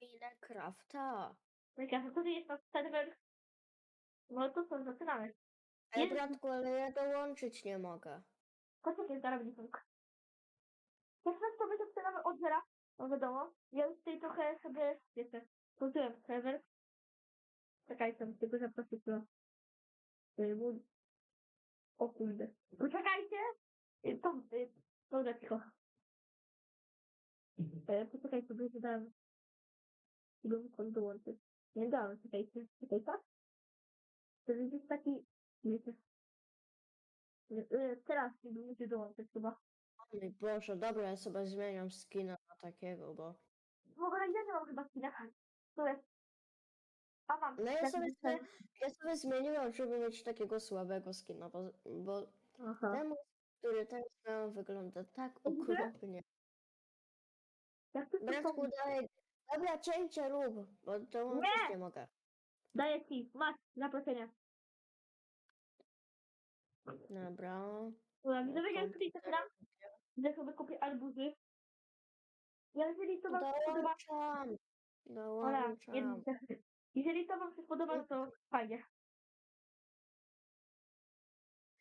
Minecrafta. Minecraft, to jest nasz serwer. No to co, zaczynamy. Ej, Jest- bratku, ale ja dołączyć nie mogę. Kocek jest zarobników. Jak nas to będzie zaczynamy od zera, no wiadomo. Ja już tutaj trochę sobie, wiecie, w serwer. Czekajcie, tylko zaprosić do filmu. O kurde. Poczekajcie! Y, To, y, dobra, cicho. E, Poczekajcie, bo nie wykonu dołączyć. Nie dałem, czekajcie, czekajcie. To jest taki, wiecie. y, Teraz nie muszę dołączyć chyba. O mój Boże, dobra, ja sobie zmieniam skina na takiego, bo... W ogóle ja nie mam chyba skina. To jest. A mam. No ja sobie, ten- ja sobie zmieniłam, żeby mieć takiego słabego skina, bo, bo Aha. ten, który teraz mam, wygląda tak okropnie. Jak ty to Bratku, daj... Dobra, cięcie rób, bo dołączyć Nie! nie mogę. Daję ci. Masz zaproszenie. Dobra. Dobra, widzowie, ja tutaj zaczynam, że sobie kupię arbuzy. Ja jeżeli to wam się podoba, Dołączam. Dołączam. jeżeli to wam się spodoba, no to fajnie.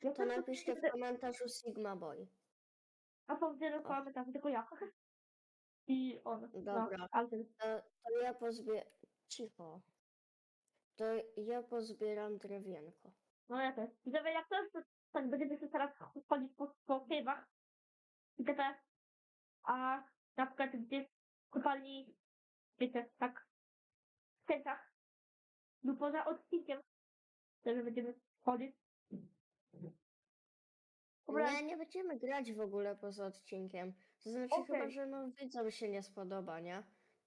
Ja To też napiszcie w komentarzu Sigma Boy. A są dokładnie tam, tylko ja. I on. Dobra. No, ale To, to ja pozbie... Cicho. To ja pozbieram drewienko. no ja też. Widzowie, jak to jest, tak będziemy się teraz chodzić po, po. I teraz, a na przykład gdzie w kopalni, wiecie, tak, w centrach, lub poza odcinkiem, wtedy będziemy chodzić. Dobra, Nie, nie będziemy grać w ogóle poza odcinkiem. To znaczy chyba, że no widzom się nie spodoba, nie?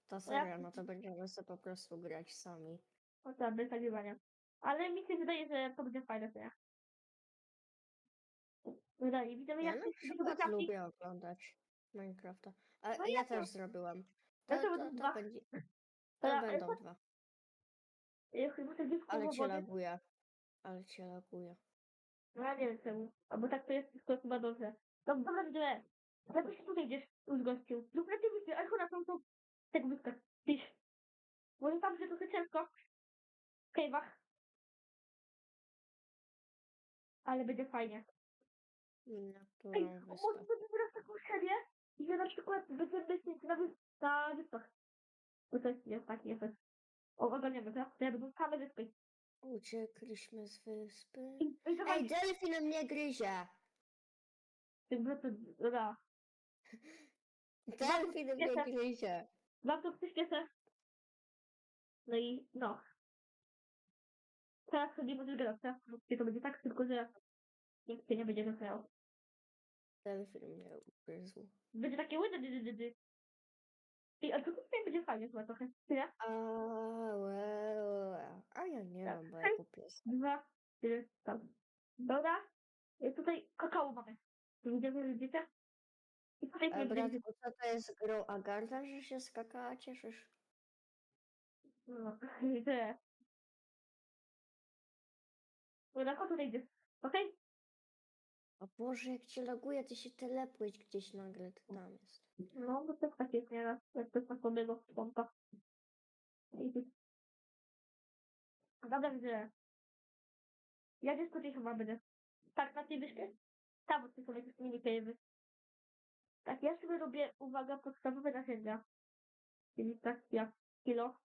Ta seria, no to będziemy sobie po prostu grać sami. o to bez nagrywania. Ale mi się wydaje, że to będzie fajne, nie? Wydaje, widzimy Ja jak na to przykład trafi. lubię oglądać Minecrafta. A No ja ja też to- zrobiłem. Ja To, to to, będą to, dwa. będzie, To to ja- będą dwa. Ja chyba sobie gdzieś Ale cię wody. laguje. Ale cię laguje. No ja nie wiem czemu. Albo tak to jest tylko chyba dobrze. No dobra, widzimy. Jakbyś się tutaj gdzieś na tym wyspie, albo na tą tą tego wyspę. Tyś. Może tam się trochę ciężko. W cave'ach. Ale będzie fajnie. Na Ej, może zrobimy teraz taką serię i że na przykład będziemy myśleć na, wys- na wyspach. Bo to jest, jest taki efekt. O, ogarniamy, tak? To ja będą same wyspy. Uciekliśmy z wyspy. I, i Ej, delfin mnie gryzie! jakby to, dobra. Wiecie- gryzie! Wam to przyspieszę. No i no. Teraz sobie możesz grać, teraz krótkie to będzie tak, tylko że nikt się nie będzie rozmawiał. Delfin mnie ugryzł. Będzie takie łydy, dy, dy, dy. I ale to tutaj będzie fajnie chyba trochę. Tyle. A, łe, łe. A ja nie Tak. wiem, bo ja kupię. Dwa, trzy, tam. Dobra. I tutaj kakao mamy. Widzicie, widzicie? A bratku, co to jest grą Agarda, że się skakała, cieszysz? No, tyle. Dobra, o tutaj idzie. Okej? O Boże, jak cię laguje, ty się telepłeś gdzieś nagle, ty tam jest. No, bo też tak jest nieraz, jak to jest na pompa. I ty- Dobra, widzę. Ja gdzieś tutaj chyba będę. Tak, na tej wyspie? Tam, bo to są jakieś mini cave'y. Tak, ja sobie robię, uwaga, podstawowe narzędzia. Czyli tak jak kilo.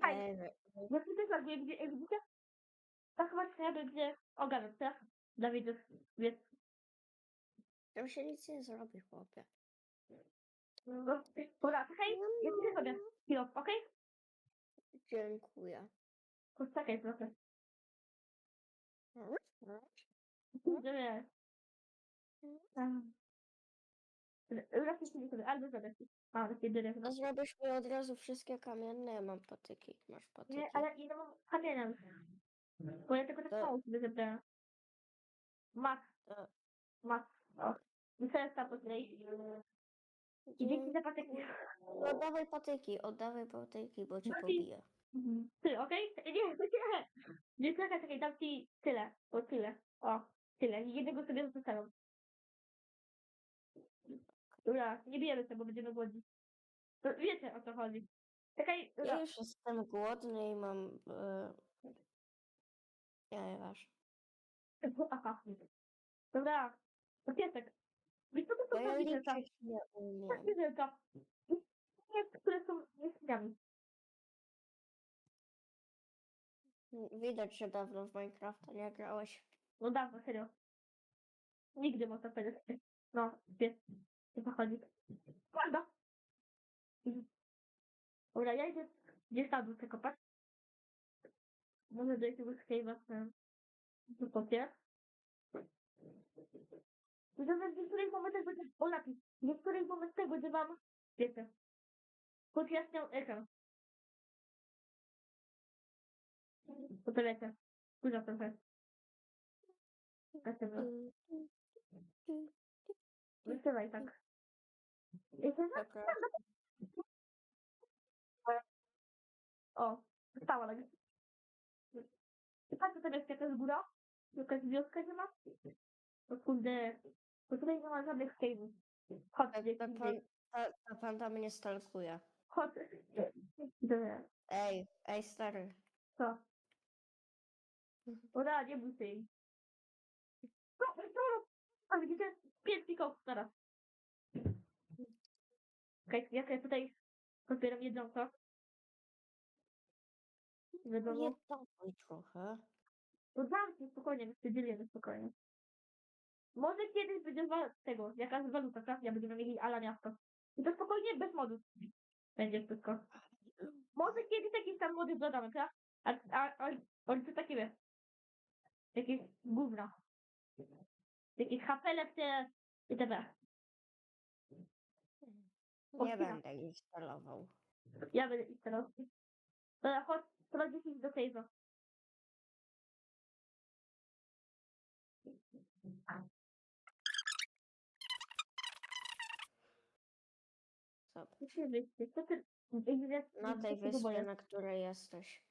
Fajnie. Ej, Ja sobie też robię, gdzie, jak widzicie? Tak trzeba będzie ogarnąć, tak? Dawidów, więc tam się nic nie zrobi, chłopie. no, dobra, hej, ja sobie sobie kilo, okej? Dziękuję. Poczekaj trochę. Nie. Raz się sobie, albo sobie. A, takie drewno. No zrobisz mi od razu wszystkie kamienne, ja mam patyki. Masz patyki. Nie, ale ja mam kamienia. Bo ja tylko tak To- mało sobie zebrałem. Mat. To- Mat. O. I jest tam tutaj? I dzięki za patyki. Oddawaj patyki, oddawaj patyki, bo cię Mati- pobiję. Mhm. Ty, okej? Nie, nie. Nie, czekaj, czekaj, dam ci tyle. O, tyle. O, tyle. I jednego sobie zostawiam. Dobra, nie bijemy się, bo będziemy głodni. To wiecie o co chodzi. Czekaj, Ja dobra. już jestem głodny i mam... E... Nie, ważne. Aha. Dobra. To piesek. Wiesz co to Bo są ja za zwierzęta? liczyć nie Tak, umiem. zwierzęta. Nie, które są nieśmiami. Widać, że dawno w Minecrafta nie grałeś. No dawno, serio. Nigdy można powiedzieć. No, pies. Nie pochodzi. Prawda? Mhm. Dobra, ja idę gdzieś tam muszę kopać. Może do jakiegoś cave'a w w kopie. Nawet w niektórych momentach będzie... O, napis. W niektórych momentach będzie wam... Wiecie. Podjaśniał ekran. To to wiecie. Dużo trochę. Kasy O, stała tak. Sobie, jaka to jest góra. Jakaś wioska nie ma. No kurde. Bo tutaj nie ma żadnych cave'ów. Chodź, Ta, gdzieś ta, indziej. pan, ta, ta panda mnie stalkuje. Chodź. Dobra. Ej, ej stary. Co? Ora, nie bój się jej. No, no, A widzicie? Pięć pików teraz. Okej, jak ja tutaj podbieram jedzonko. Wiadomo. Nie dawaj trochę. No dam ci spokojnie, my się dzielimy spokojnie. Może kiedyś będzie wa- tego, jakaś waluta, tak? Ja będziemy mieli ala miasto. I to spokojnie, bez modów. Będzie wszystko. Może kiedyś jakieś tam mody dodamy, tak? A, a, a, a co takie wiesz? Jakieś gówna. Jakieś hapele w te itd. Nie będę instalował. Ja będę iść teraz. Dobra, chodź, teraz 10 do save'a. Co? Wyjść. Co ty... Na tej wyspie, na której jesteś.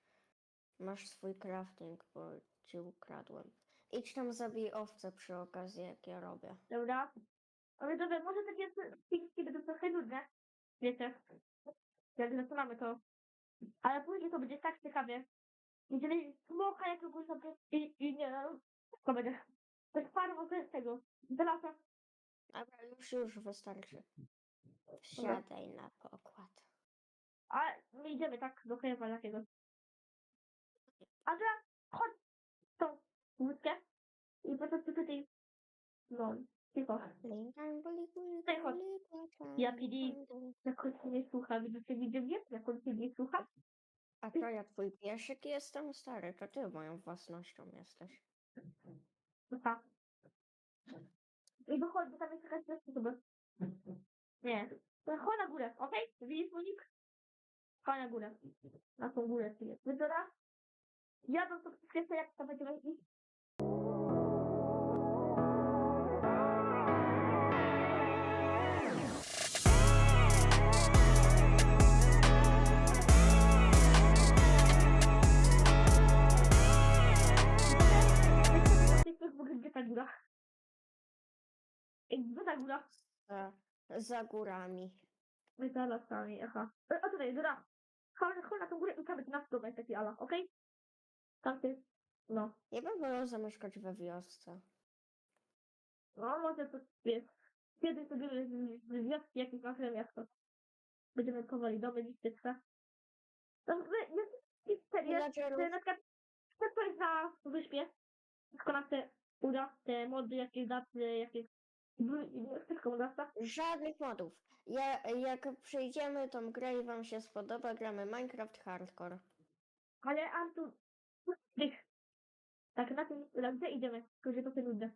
Masz swój crafting, bo ci ukradłem. Idź tam zabij owce przy okazji, jak ja robię. Dobra. Ale dobra, może takie filmiki będą trochę nudne. Wiecie. Jak zaczynamy to. Ale później to będzie tak ciekawie. Jeżeli smoka jakiegoś sobie i, i nie no, to będzie. To jest farma z tego. Z lasa. Dobra, już, już wystarczy. Siadaj na pokład. A my idziemy tak do krajowa jakiegoś. Andra, chodź tą łódkę i po prostu tutaj. No, Tutaj chodź. Ja PD. On się nie słucha, widzicie, widzę mnie? On się nie słucha? A to ja twój pieszyk jestem stary, to ty moją własnością jesteś. Aha. I wychodź, bo tam jest jakaś osoba. Nie. To chodź na górę, okej? Widzisz unik? Chodź na górę. Na tą górę tu jest. Wyzora? Ja bym to skreślę, jak to będziemy iść. Ta góra? Ej, Gdzie ta góra? Za, za górami. My za lasami, aha. E, O tutaj, góra. Chodź, chodź na tą górę i tam jest dom, jest taki ala, okej? Tam ty. No. Ja bym wolał zamieszkać we wiosce. No, może to jest. Kiedyś to były z- z wioski jakieś nasze miasto. Będziemy powoli domy listyczne. No, wy, jest historia, że Villagerów na przykład chcę coś na wyspie, tylko na te uda, te mody, jakieś daty, jakieś... w- Wszystko uda, tak? Żadnych modów. Ja, jak przyjdziemy tą grę i wam się spodoba, gramy Minecraft Hardcore. Ale Artur, tych. Tak, na tym, na gdzie idziemy? Tylko, że to się nudne.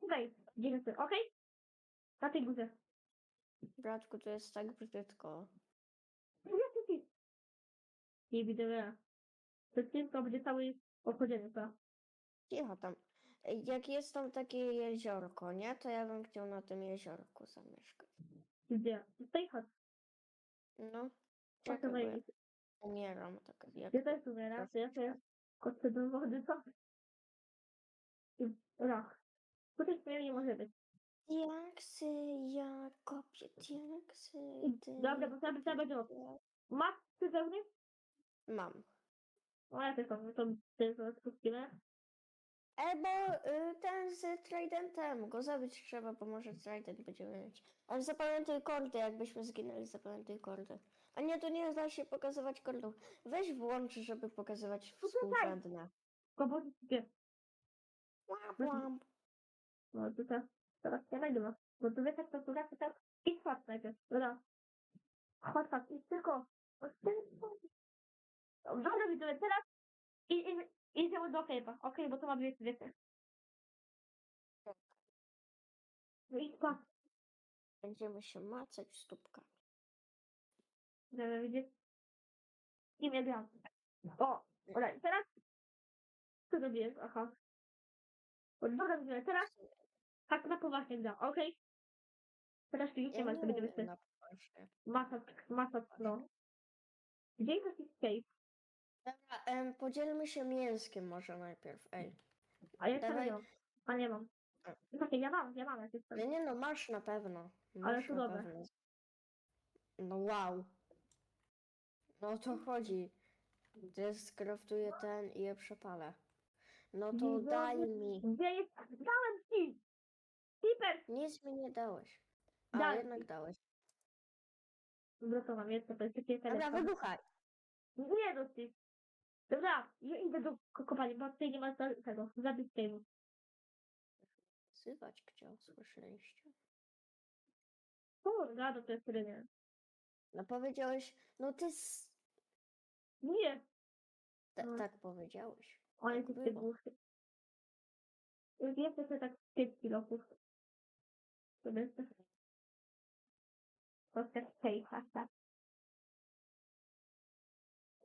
Tutaj, idziemy sobie, okej? Na tej górze. Bratku, to jest tak brzydko. Nie widzę, to tylko będzie cały obchodzenie, tak? Cicho tam. Jak jest tam takie jeziorko, nie? To ja bym chciał na tym jeziorku zamieszkać. Gdzie? Tutaj chodź. No. O Czekaj, to bo ja umieram. Tak jak... Ja też umieram, to ja sobie kończę do wody, co? I rach. Tutaj śmieję nie może być. diaksy, ja kopię diaksy. ty Dobra, bo sobie sobie będzie Masz pełny? Mam. O, ja też mam, to tylko spustimy. E, bo y, ten z Tridentem, go zabić trzeba, bo może Trident będziemy mieć. Ale zapamiętuj kordy, jakbyśmy zginęli, zapamiętuj kordy. A nie, to nie da się pokazywać kordów. Weź włącz, żeby pokazywać Poczekaj. współrzędne. Koboty sobie. Łap, Mhm. łap. No to teraz, teraz ja wejdę no. Bo tu wiesz jak to raz, to tak i skład najpierw. Dobra. Chodź, chodź, i tylko. Dobra, widzowie, teraz i, i, idziemy do okejpa. Okej, bo to ma dwie wiecie. No i skład. Będziemy się macać stópkami. Dobra, widzisz? I mnie gram. O, dobra, i teraz. Co zrobiłem? Aha. O, Dobra, widzowie, teraz tak na poważnie gra, okej? Teraz tu już nie Ja ma, nie to będziemy sobie na poważnie. masa, masa, no. Gdzie jest taki escape? Dobra, em, podzielmy się mięskiem może najpierw, ej. A ja Dawaj. nie mam. A nie mam. Takie, ja mam, ja mam jakieś tam. Nie, nie, no masz na pewno. Ale Masz to na dobre. pewno. No wow. No o to chodzi. Gdy skraftuję ten i je przepalę. No to daj mi. Gdzie jest? Dałem ci! Piper! Nic mi nie dałeś. A Daj jednak dałeś. Dobra, to mam jedno, to jest takie Dobra, telefon. wybuchaj. Nie dosyć. Dobra, ja idę do ko- kopalni, bo tutaj nie ma za- tego, zabić tego. Wzywać chciał, słyszeliście? Kurde, no to jest rynie. No powiedziałeś, no ty s... Nie! Ta, No. tak powiedziałeś. On Tak jest było. jeszcze głuchy. Już jest jeszcze tak 5 kilofów. To jest tak. To jest hej, hashtag.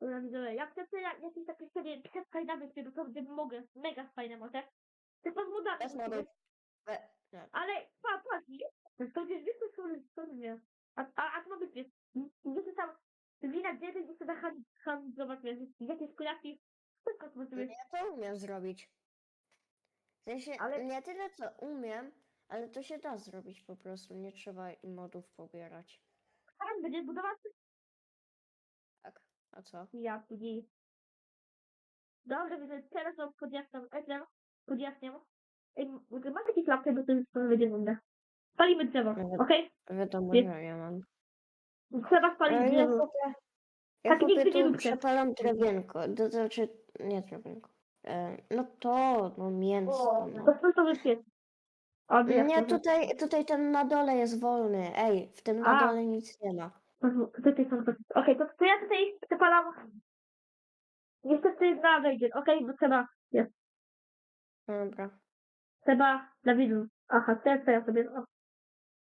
Dobra, widzowie, jak chcecie jak- jakieś takie serie przed fajdami, które to gdy mogę, mega fajne może. Tylko z modami. Musimy- modów. We, nie. Ale, pa, patrz, jest, to są są nie. A, a, a to ma być, wiesz, gdzie tam, wina dziedy, gdzie sobie hand- handlować, wiesz, jakieś kulaki, wszystko to może być. Ja to umiem zrobić. W sensie, Ale- nie tyle co umiem, ale to się da zrobić po prostu. Nie trzeba modów pobierać. Hand będzie budować Tak. A co? Ja. Dobrze, więc teraz wam podjaśniam ekran. Podjaśniam. Ej, masz jakieś lampy, bo to jest będzie nudne. Spalimy drzewo, okej? Wiadomo, Jest- że ja mam. Trzeba spalić Ale ja drzewo. ja Tak nigdy nie tu róbcie. przepalam drewienko. To znaczy, nie drewienko. E, no to, no mięso. O, No. to co to wypiec? Nie, tutaj, tutaj ten na dole jest wolny. Ej, w tym na A. dole nic nie ma. To- Tutaj są to. Okej, to, to ja tutaj przepalam. Niestety na wejdzie, okej, bo trzeba, jest, Dobra. trzeba dla widzów. Aha, teraz to ja sobie, o.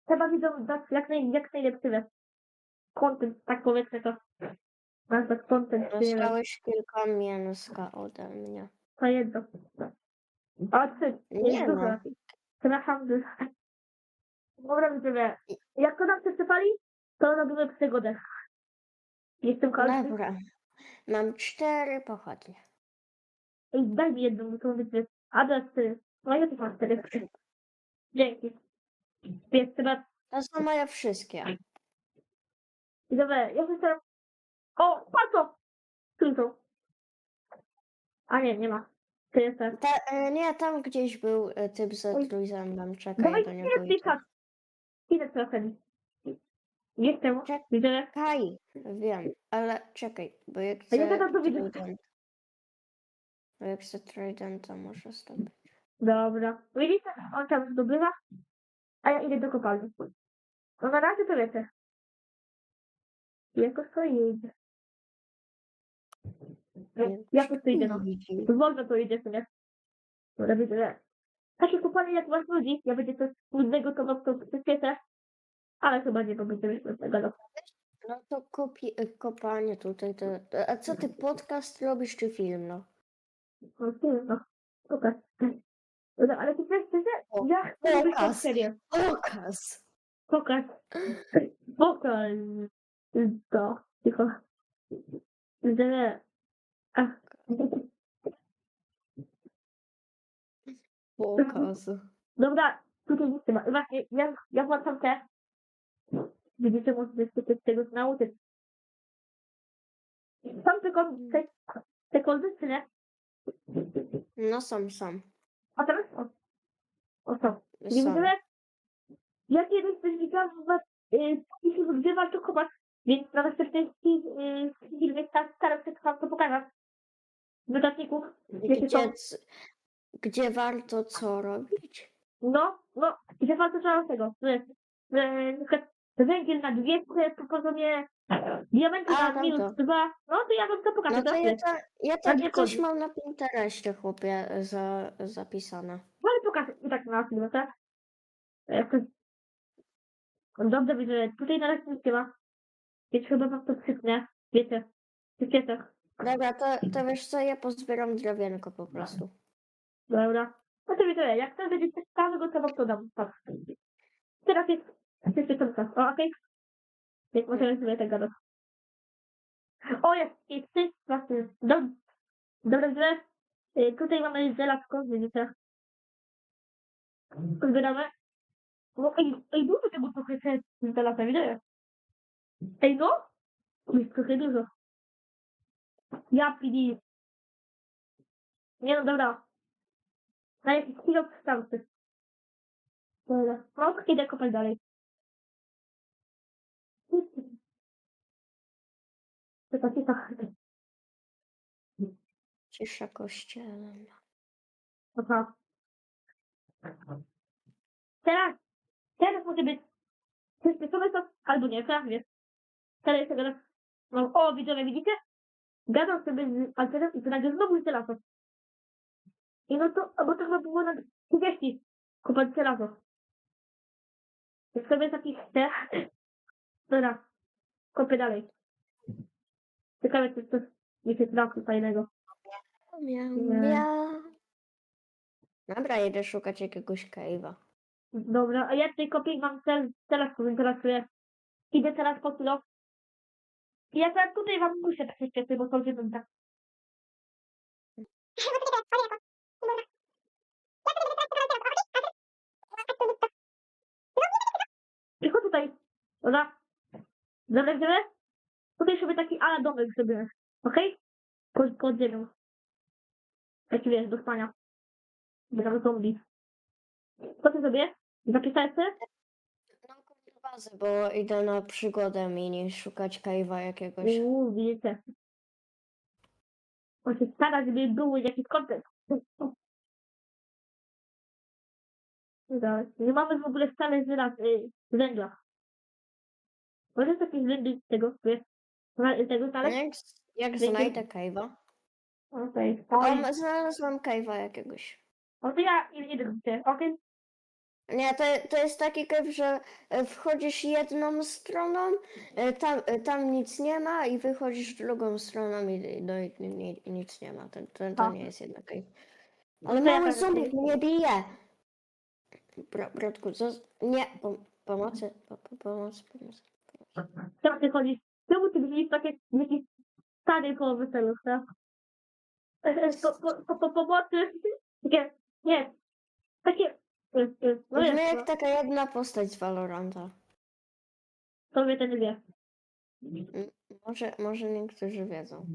Trzeba widzom dać jak, naj, jak najlepszy wiesz. Content, tak powiedzmy to. Content, czy nie wiem. Dostałeś kilka mięska ode mnie. To jedno. A trzy. Nie dużo no. Przepraszam. Dobra, widzowie. Jak to nam się przepali, to robimy przygodę. Jestem kalny. Dobra. Mam cztery pochodnie. Ej, daj mi jedną, bo to będzie... A, cztery. No ja też mam cztery. Dzięki. Jest chyba... To są moje wszystkie. Widzowie, ja się teraz... O, patrz to! A nie, nie ma. To jest tak. Ta, e, nie, tam gdzieś był e, typ Oj. trójzębem. Czekaj Dawaj, do nie niego. idę. klikać. Idę trochę. Jestem. Widzowie. Czekaj, wiem, ale czekaj, bo jak A ja gadam do widzów. trident, bo jak chcę tridenta muszę zdobyć. Dobra. Widzicie? On tam zdobywa, a ja idę do kopalni. No na razie to wiecie. Jako to idzie. Jako to idzie, no. widzi. Wolno to idzie sobie. Dobra, widzę, że takie kopalnie jak was ludzi, ja będzie coś trudnego, to wam to przyspieszę. Ale chyba nie, się tego no. No to kopi, e, kopanie tutaj, to, a co ty podcast robisz czy film, no? No, ty, no. Pokaż. Dobra, ale ty wiesz, O, ja chcę robić pokaz. serię. Pokaz! Pokaż. Pokaż. To. Tylko. Że... Ach. Pokaz. Dobra, tutaj nic nie ma. Właśnie, ja, ja włączam te. Widzicie, może się z tego nauczyć. Są tylko te, te kolby, czy nie? No są, są. A teraz? O, o są. Nie są. widzę, ja kiedyś też widziałam, że was y, jeśli wygrywa, to chyba, więc nawet też ten film, filmie tak staram się wam to pokazać. W co? Gdzie, c- gdzie warto co robić? No, no, i że wam to trzeba tego, że, że na przykład węgiel na 200, to poziomie diamentu A, na tam minus to. 2, no to ja wam to pokażę. No to teraz ja, to, ja Tak chodzi. mam na Pinterestie, chłopie, za, zapisane. No ale pokażę i tak na filmie, tak? Jak to... Dobrze widzę, tutaj na razie nic nie ma. Więc chyba wam to przypnę. Wiecie, wiecie. Dobra, to, to wiesz co, ja pozbieram drewienko po prostu. Dobra. No to wiecie, jak to będzie coś ciekawego, to wam to dam. Tak. Teraz jest jeszcze ten czas. O, okej? Więc możemy sobie tak gadać. O, jest! Jest ty, właśnie. Dob Dobra, źle. Y, Tutaj mamy żelazko, widzicie. Zbieramy. No, ej, ej, dużo tego trochę jest żelaza, widzę. Ej, no! Jest trochę dużo. Ja pili. Nie no, dobra. Na jakiś kilo kształty. Dobra. No, idę kopać dalej. Czekaj, czekaj. Cisza kościelna. Dobra. Teraz, teraz może być przyspieszony czas, albo nie, teraz wiesz. Teraz jeszcze gadam. No, o, widzowie, widzicie? Gadam sobie z Alfredem i to nagle znowu jest laso. I no to, bo to chyba było na 30 kupać laso. Jak sobie takich te, dobra, kopię dalej. Ciekawe, czy coś mi się trafi fajnego. Miał, Nie. miał. Dobra, jedę szukać jakiegoś cave'a. Dobra, a ja tutaj kopię i mam cel, teraz powiem, teraz sobie idę teraz po kilo. I ja teraz tutaj wam muszę prześwietlić, bo są dziewiąta. tak. Tylko tutaj. Dobra. Dobra, gdzie Tutaj sobie taki ala domek zrobiłem. Okej? Pod, pod ziemią. Taki wiesz, do spania. Dobra, zombie. Co ty sobie? Zapisałeś sobie? No, kurde, bazę, bo idę na przygodę mini szukać cave'a jakiegoś. Uuu, widzicie. On się stara, żeby był jakiś kontent. Dobra, nie mamy w ogóle wcale żelaza, y, węgla. Możesz jakieś węgli z tego, wiesz? Zna- Tego znaleźć? Jak, jak Dzięki. znajdę cave'a? Okej. O, Okay. ma- znalazłam cave'a jakiegoś. O, to ja idę idę ciebie, okej? Nie, to, to jest taki cave, że e, wchodzisz jedną stroną, e, tam, e, tam nic nie ma i wychodzisz drugą stroną i, no, i, i, i nic nie ma. To, to, to A. nie jest jednak cave. Ale To ja mały tam zombie mnie bije! Bro, bratku, co? Nie, pom- pomocy, po, po, pomoc, pomoc. Czemu ty chodzisz? Czemu ty widzisz takie jakieś stary koło weselu, tak? Po, po, po, po pomocy? Takie, nie. Takie, y, y, no Brzmi jak taka jedna postać z Valoranta. to mnie to nie wie. Może, może niektórzy wiedzą.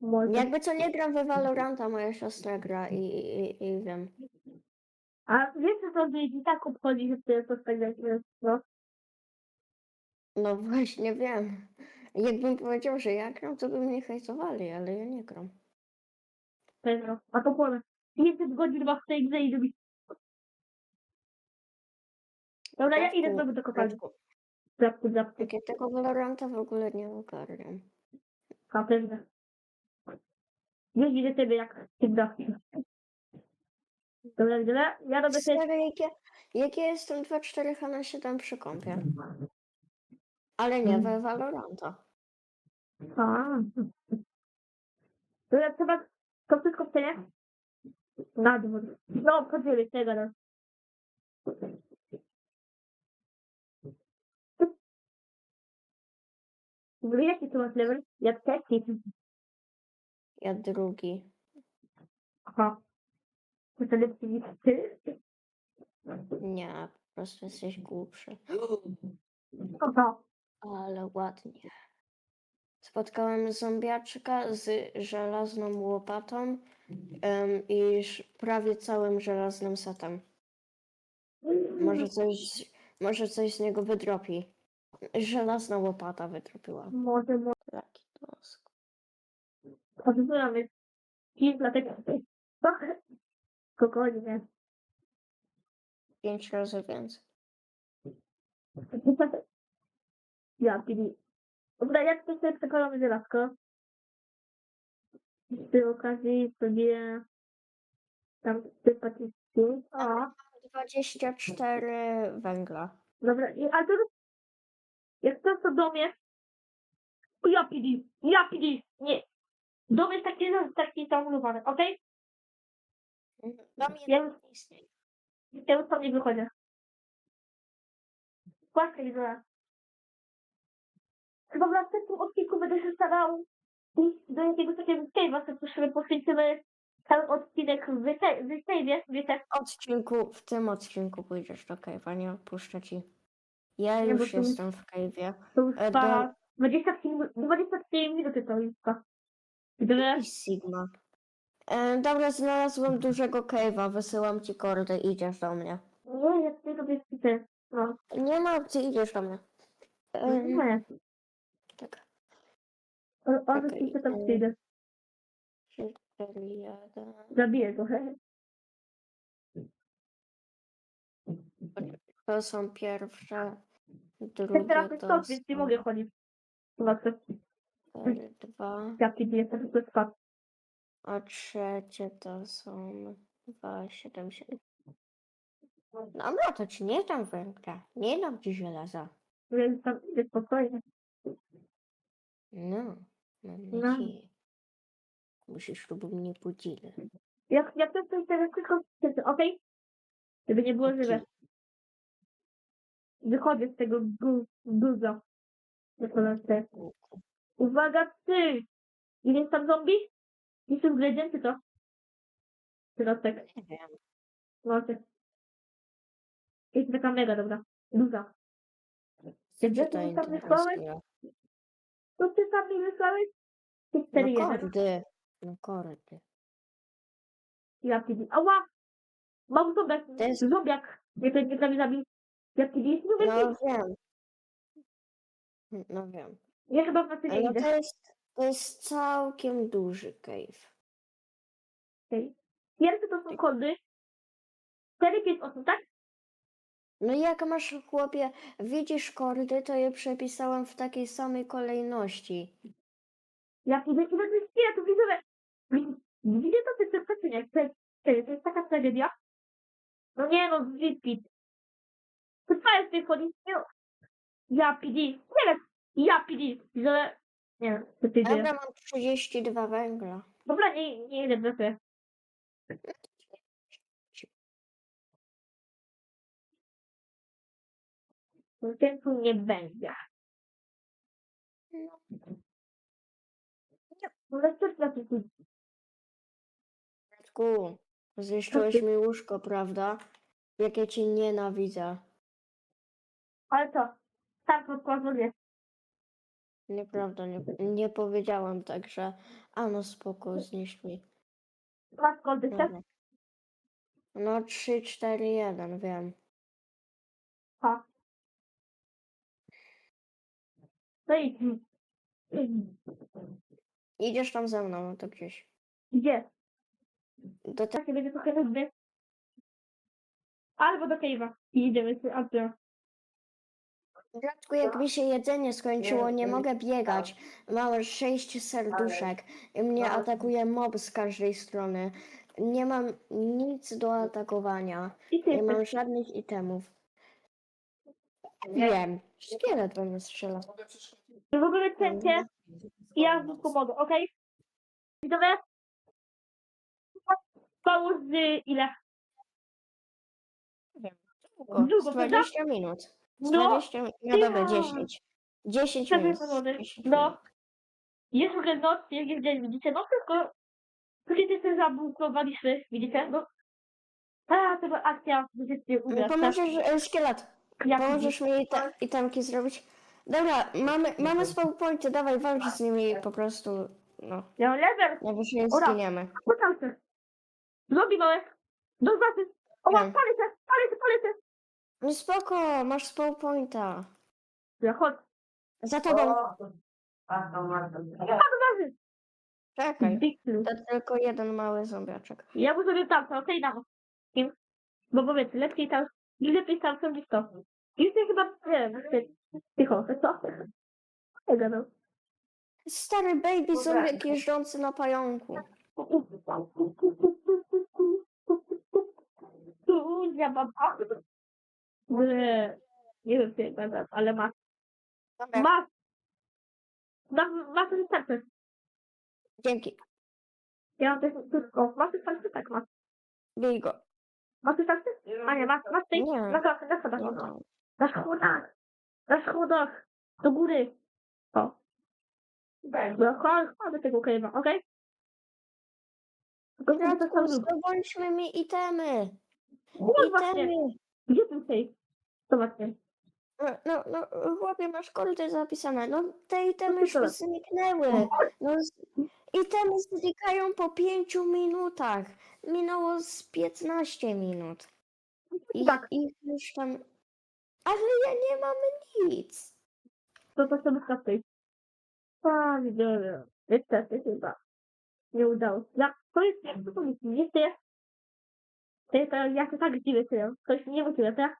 Może. Jakby co nie gram we Valoranta, moja siostra gra i, i, i wiem. A wiesz, co to i tak obchodzi, że ty to tak jak jest, no. No właśnie wiem. Jakbym powiedział, że ja gram, to by mnie hejtowali, ale ja nie gram. Pewno. A to powiem. 500 godzin ma w tej grze i lubi. Dobra, ja idę znowu do kopalni. Zapku, zapku. Jak ja tego Valoranta w ogóle nie ogarniam. A pewnie. Już widzę ciebie jak ty da. Dobra, widzę. Ja robię sobie... Stary, jak ja, jak ja jestem 2-4 Hana się tam przy kąpie. Ale nie we Valoranta. A. Dobra, trzeba to wszystko przenie? Na dwór. No, podzielić tego, no. Dobra, Jaki tu masz level? Ja trzeci. Ja drugi. Aha. To wtedy ty? Nie, po prostu jesteś głupszy. Aha. Ale ładnie. Spotkałem zombiaczka z żelazną łopatą em, i ż- prawie całym żelaznym setem. Może coś, może coś z niego wydropi. Żelazna łopata wydropiła. Może, może. Taki tosk. Odzyskamy. I dlatego. Trochę. Spokojnie. Pięć razy więcej. Ja, pili. Dobra, jak to sobie przekonamy żelazko? Z tej okazji sobie tam sympatycznie. A, 24 węgla. dobra, i, a to jak to to dom jest? O, Ja pili, ja pili, nie. Dom jest taki, taki zamurowany, okej? Dom Ja jeden ja już tam nie wychodzę. Płaskaj zaraz. Chyba w następnym odcinku będę się starał iść do jakiegoś takiego cave'a, to sobie poświęcimy cały odcinek w cave'ie, wiecie? odcinku, w tym odcinku pójdziesz do cave'a, nie odpuszczę ci. Ja Nie, bo już jestem w cave'ie. To już E, trwa 23, minu- 23 minuty to już trwa. Gdyby... I Sigma. E, dobra, znalazłem dużego cave'a, wysyłam ci kordy, idziesz do mnie. Nie, ja tutaj sobie wpiszę. No, Nie ma opcji, idziesz do mnie. E, nie. On Okej, okay, tam e, jeden. Zabiję go, he. To są pierwsze, drugie teraz jest to więc nie są mogę chodzić. Chyba cztery, dwa, Ja piję, jestem to skład. a trzecie to są dwa, siedem, siedem. Dobra, to ci nie dam węgla, nie dam ci żelaza. Więc tam idę spokojnie. No, No. nadzieję. Musisz tu mnie podzielić. Jak, jak to coś teraz tylko okej? Żeby nie było żywe. Wychodzę z tego gu- guza. Wychodzę. Uwaga, ty! Jest tam zombie? Jest tu gledzień, czy to? Środek. Nie wiem. Ty. Jest taka mega dobra. Duża. Gdzie ty tam wysłałeś? To ty tam mi wysłałeś? Ty 4 No 1 kordy. No kordy. Ja pidi. Ała! Mam zombiak. To jest- Zombiak. Nie ten nie prawie zabił. Ja. No wiem. No wiem. Ja chyba w nocy nie Ale idę. to jest, to jest całkiem duży cave. Okej. Pierwsze to są kody. 4, 5 osób, tak? No jak masz chłopie, widzisz kordy, to je przepisałem w takiej samej kolejności. Ja pidi. I to jest nie, to. Widzicie to, ty to czy nie? To jest, taka tragedia. No nie no, zipit. To co jest w tej chodzi? Nie no. Ja pidi. Nie wiem. Ja pidi. Widzowie. Nie wiem, co ty. Dobra, mam 32 węgla. Dobra, nie, nie idę w nocy. Tempu nie będzie. No. No ale co dla tych ludzi? Ku, zniszczyłeś mi łóżko, prawda? Jak ja cię nienawidzę. Ale co? Tak, to pozwolę. Nieprawda, nie, nie powiedziałam tak, że a no spoko, zniszcz mi. Tak? Dobra. No 3, 4, 1, wiem. No i Idziesz tam ze mną, no to gdzieś. gdzie? Do te... Tak, będzie trochę nudny. Albo do Cave'a. I idziemy z Adrian. Bratku, jak mi się jedzenie skończyło, nie mogę biegać. Mam sześć serduszek i mnie atakuje mob z każdej strony. Nie mam nic do atakowania. I ty Nie jesteś. mam żadnych itemów. Wiem. Szkielet we mnie strzela. I w ogóle cięcie. I ja z pomogę, okej? Widzowie? Koło z ile? Długo, Długo, prawda? 20 minut. No, 20 minut. No dobra, ja. 10. 10 Cztery minut. minuty. 10 No. minut. Jest w ogóle noc, jak jest dzień, widzicie? No tylko... Kiedy się zablokowaliśmy, widzicie? No. A, to była akcja, gdzie się ubrać. Pomożesz, e, szkielet. Jak Pomożesz mi te itemki zrobić? Dobra, mamy, mamy pointy, dawaj walcz z nimi po prostu, no, Ja mam level. najwyżej Ora. zginiemy. Potam się. Zombie małe. Do zbaty. O, Wiem. palę się, palę się, palę się. No spoko, masz spawn pointa. Ja chodź. Za tobą, A, to waży. czekaj. Big blue. To tylko jeden mały zombiaczek. Ja bym sobie tam, okej. Kim? Bo powiedz, lepiej tam, lepiej tam są niż to. Już ja chyba, nie wiem, ty- cicho, co? Nie gadał. Stary baby zombiak jeżdżący na pająku. Tu ja mam. Nie, wiem, czy gadam, ale masz. Masz. Masz, wystarczy. dzięki. Ja mam też wszystko. Masz wystarczy? Tak, masz. Bij go. Masz wystarczy? A nie, masz, masz tej, na klatce, na schodach. Na schodach. Na schodach. Do góry. O. Dobra, chodź, chodź do tego cave'a, okej? Tylko to sam zrób. Zdobądźmy mi itemy. No właśnie. Itemy. Gdzie ten save? Zobaczcie. No, no, no, chłopie, masz kordy zapisane. No, te itemy już Dobra. zniknęły. No, z- itemy znikają po pięciu minutach. Minęło z 15 minut. I, Tak. ich już tam... Ale ja nie mam nic. To to sobie skasuj. A, widzę. Niestety chyba. Nie udało się. Ja, to jest, jak to powiedzieć, nie chcę. To jest, to ja się tak dziwię się. Ktoś nie wrócił, tak?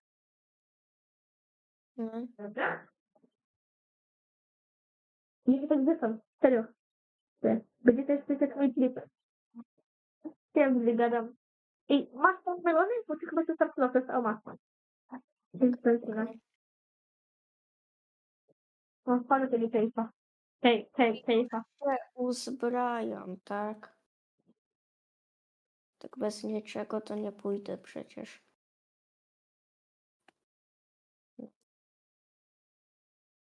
No. Nie wiem, tak zresztą. Serio. Będzie też coś jak mój klip. Wiem, gdy gadam. I masz tą melonię? Bo ty chyba się tam proces, a masz. Więc tyle. No, palę tego tejfa. Tej, tej, tejfa. się uzbrajam, tak? Tak bez niczego to nie pójdę przecież.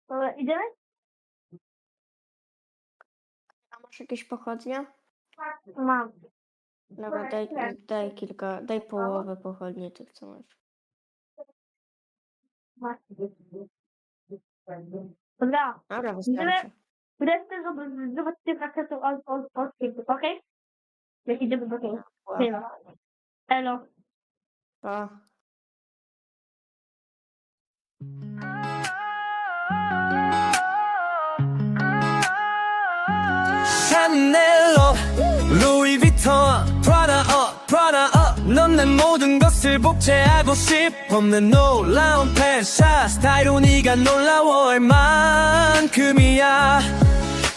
Dobra, idziemy? A masz jakieś pochodnie? Mam. Dobra, daj, daj kilka, daj połowę pochodni tych, co masz. Dobra. Dobra, wystarczy. Wreszcie zob- zobaczcie rakietę od, od, od okej? Jak idziemy do tego. Elo. Pa. 샤 복제하고 싶어 내 놀라운 패션 스타일로 네가 놀라워 할 만큼이야.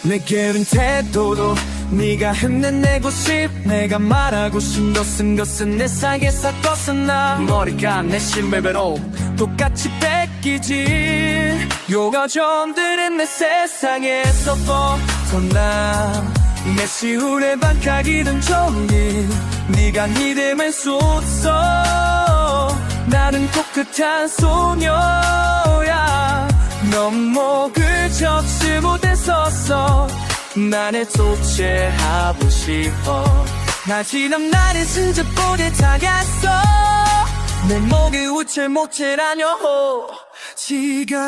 내 게으른 태도도 네가 흉내내고 싶 내가 말하고 싶은 것은 것은 내 상에 섞어서 나. 머리가 내 신발배로 똑같이 뺏기지. 요가점들은 내 세상에서 벗어나 내 시울에 반짝이던 종일 네가 믿음을 쏟어 나는 똑같은 소녀야. 넌 목을 접지 못했었어. 나를 쫓아하고 싶어. 하지만 나는 진짜보다 다갔어. 내 목을 웃질 못해라뇨 지금